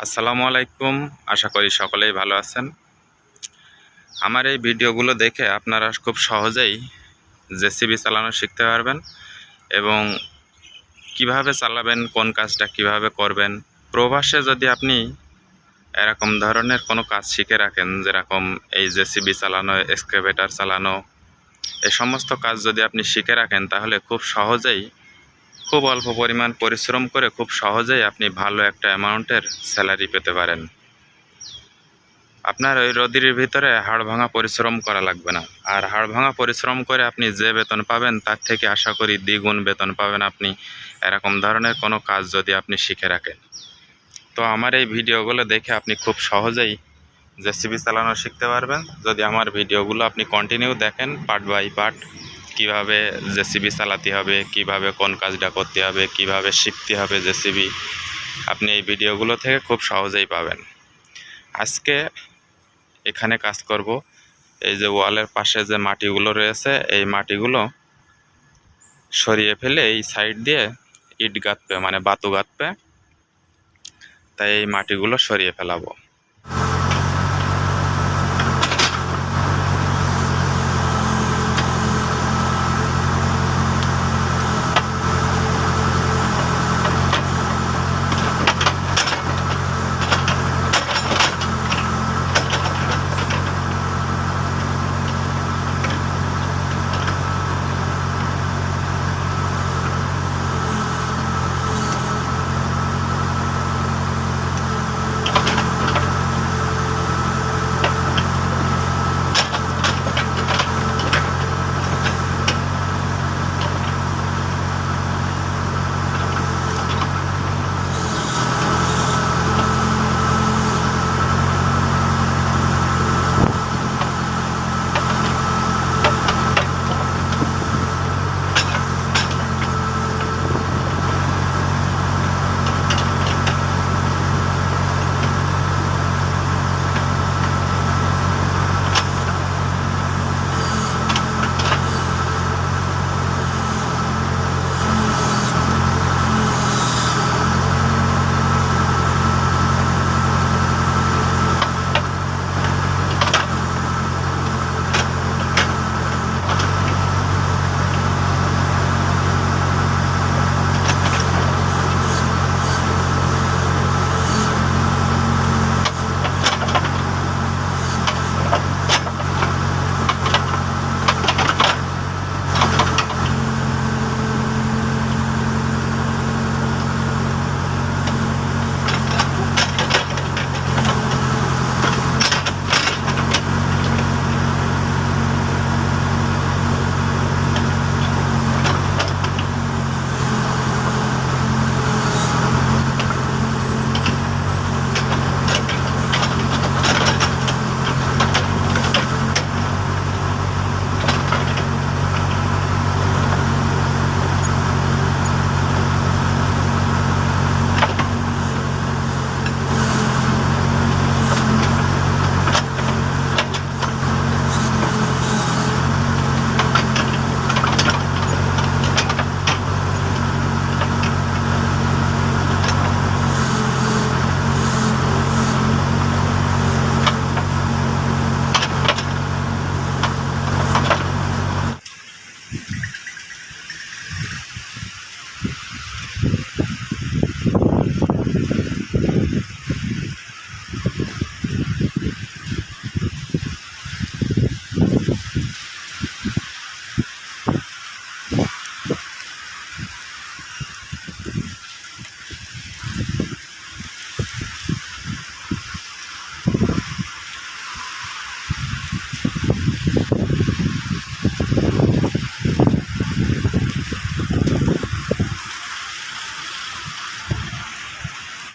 আসসালামু আলাইকুম। আশা করি সকলেই ভালো আছেন। আমার এই ভিডিওগুলো দেখে আপনারা খুব সহজেই জেসিবি চালানো শিখতে পারবেন এবং কীভাবে চালাবেন, কোন কাজটা কীভাবে করবেন। প্রবাসে যদি আপনি এরকম ধরনের কোনো কাজ শিখে রাখেন, যেরকম এই জেসিবি চালানো, এক্সকেভেটার চালানো, এ সমস্ত কাজ যদি আপনি শিখে রাখেন, তাহলে খুব সহজেই খুব অল্প পরিমাণ পরিশ্রম করে খুব সহজেই আপনি ভালো একটা অ্যামাউন্টের স্যালারি পেতে পারেন। আপনার ওই রদির ভিতরে হাড় ভাঙা পরিশ্রম করা লাগবে না। আর হাড় ভাঙা পরিশ্রম করে আপনি যে বেতন পাবেন, তার থেকে আশা করি দ্বিগুণ বেতন পাবেন আপনি। এরকম ধরনের কোনো কাজ যদি আপনি শিখে রাখেন। তো আমার এই ভিডিওগুলো দেখে আপনি খুব সহজেই জেসিবি চালানো শিখতে পারবেন। যদি আমার ভিডিওগুলো আপনি কন্টিনিউ দেখেন পার্ট বাই পার্ট কীভাবে জেসিবি চালাতে হবে, কীভাবে কোন কাজটা করতে হবে, কীভাবে শিখতে হবে জেসিবি, আপনি এই ভিডিওগুলো থেকে খুব সহজেই পাবেন। আজকে এখানে কাজ করব, এই যে ওয়ালের পাশে যে মাটিগুলো রয়েছে, এই মাটিগুলো সরিয়ে ফেলে এই সাইড দিয়ে ইট গাঁথবে মানে বাতু গাঁথবে। তাই এই মাটিগুলো সরিয়ে ফেলাবো।